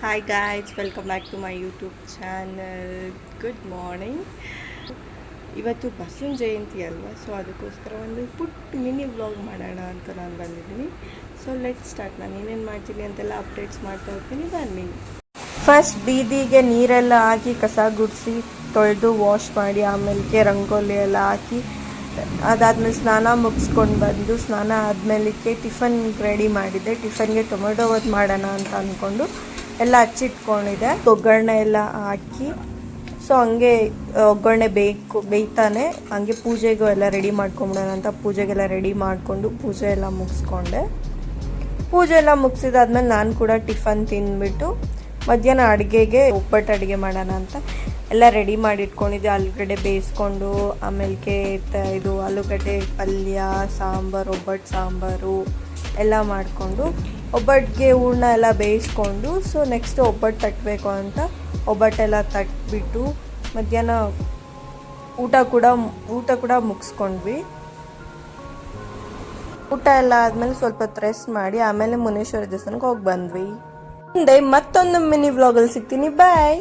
Hi guys welcome back to my YouTube channel good morning ಇವತ್ತು ಬಸವನ ಜಯಂತಿ ಅಲ್ವಾ? So ಅದಕ್ಕೋಸ್ಕರ ಒಂದು ಪುಟ್ಟ ಮಿನಿ ವ್ಲಾಗ್ ಮಾಡೋಣ ಅಂತ ನಾನು ಬಂದಿದ್ದೀನಿ. ಸೊ ಲೆಟ್ ಸ್ಟಾರ್ಟ್ ನಾನು ಏನೇನು ಮಾಡ್ತೀನಿ ಅಂತೆಲ್ಲ ಅಪ್ಡೇಟ್ಸ್ ಮಾಡ್ತಾ ಹೋಗ್ತೀನಿ. ಬನ್ನಿ. ಫಸ್ಟ್ ಬೀದಿಗೆ ನೀರೆಲ್ಲ ಹಾಕಿ ಕಸ ಗುಡಿಸಿ ತೊಳೆದು ವಾಶ್ ಮಾಡಿ, ಆಮೇಲೆ ರಂಗೋಲಿ ಎಲ್ಲ ಹಾಕಿ, ಅದಾದ್ಮೇಲೆ ಸ್ನಾನ ಮುಗಿಸ್ಕೊಂಡು ಬಂದು ಸ್ನಾನ ಆದಮೇಲಕ್ಕೆ ಟಿಫನ್ ರೆಡಿ ಮಾಡಿದ್ದೆ. ಟಿಫನ್ಗೆ ಟೊಮೆಟೊ ಬಾತ್ ಮಾಡೋಣ ಅಂತ ಅಂದ್ಕೊಂಡು ಎಲ್ಲ ಹಚ್ಚಿಟ್ಕೊಂಡಿದೆ. ಒಗ್ಗರಣೆ ಎಲ್ಲ ಹಾಕಿ. ಸೊ ಹಂಗೆ ಒಗ್ಗರಣೆ ಬೇಕು, ಬೇಯ್ತಾನೆ ಹಂಗೆ ಪೂಜೆಗೂ ಎಲ್ಲ ರೆಡಿ ಮಾಡ್ಕೊಂಬಿಡೋಣ ಅಂತ ಪೂಜೆಗೆಲ್ಲ ರೆಡಿ ಮಾಡಿಕೊಂಡು ಪೂಜೆ ಎಲ್ಲ ಮುಗಿಸ್ಕೊಂಡೆ. ಪೂಜೆ ಎಲ್ಲ ಮುಗಿಸಿದಾದ್ಮೇಲೆ ನಾನು ಕೂಡ ಟಿಫನ್ ತಿಂದ್ಬಿಟ್ಟು ಮಧ್ಯಾಹ್ನ ಅಡುಗೆಗೆ ಒಬ್ಬಟ್ಟು ಅಡುಗೆ ಮಾಡೋಣ ಅಂತ ಎಲ್ಲ ರೆಡಿ ಮಾಡಿ ಇಟ್ಕೊಂಡಿದ್ದೆ ಆಲೂಗಡ್ಡೆ ಬೇಯಿಸ್ಕೊಂಡು ಆಮೇಲೆ ಇದು ಆಲೂಗಡ್ಡೆ ಪಲ್ಯ, ಸಾಂಬಾರು, ಒಬ್ಬಟ್ಟು ಸಾಂಬಾರು ಎಲ್ಲ ಮಾಡಿಕೊಂಡು ಒಬ್ಬಟ್ಟಿಗೆ ಹೂರ್ಣ ಎಲ್ಲ ಬೇಯಿಸ್ಕೊಂಡು ಸೊ ನೆಕ್ಸ್ಟ್ ಒಬ್ಬಟ್ಟು ತಟ್ಟಬೇಕು ಅಂತ. ಒಬ್ಬಟ್ಟೆಲ್ಲ ತಟ್ಬಿಟ್ಟು ಮಧ್ಯಾಹ್ನ ಊಟ ಕೂಡ ಊಟ ಕೂಡ ಮುಗಿಸ್ಕೊಂಡ್ವಿ. ಊಟ ಎಲ್ಲ ಆದಮೇಲೆ ಸ್ವಲ್ಪ ರೆಸ್ಟ್ ಮಾಡಿ, ಆಮೇಲೆ ಮುನೇಶ್ವರ ದೇವಸ್ಥಾನಕ್ಕೆ ಹೋಗಿ ಬಂದ್ವಿ. ಮುಂದೆ ಮತ್ತೊಂದು ಮಿನಿ ವ್ಲಾಗಲ್ಲಿ ಸಿಗ್ತೀನಿ. ಬಾಯ್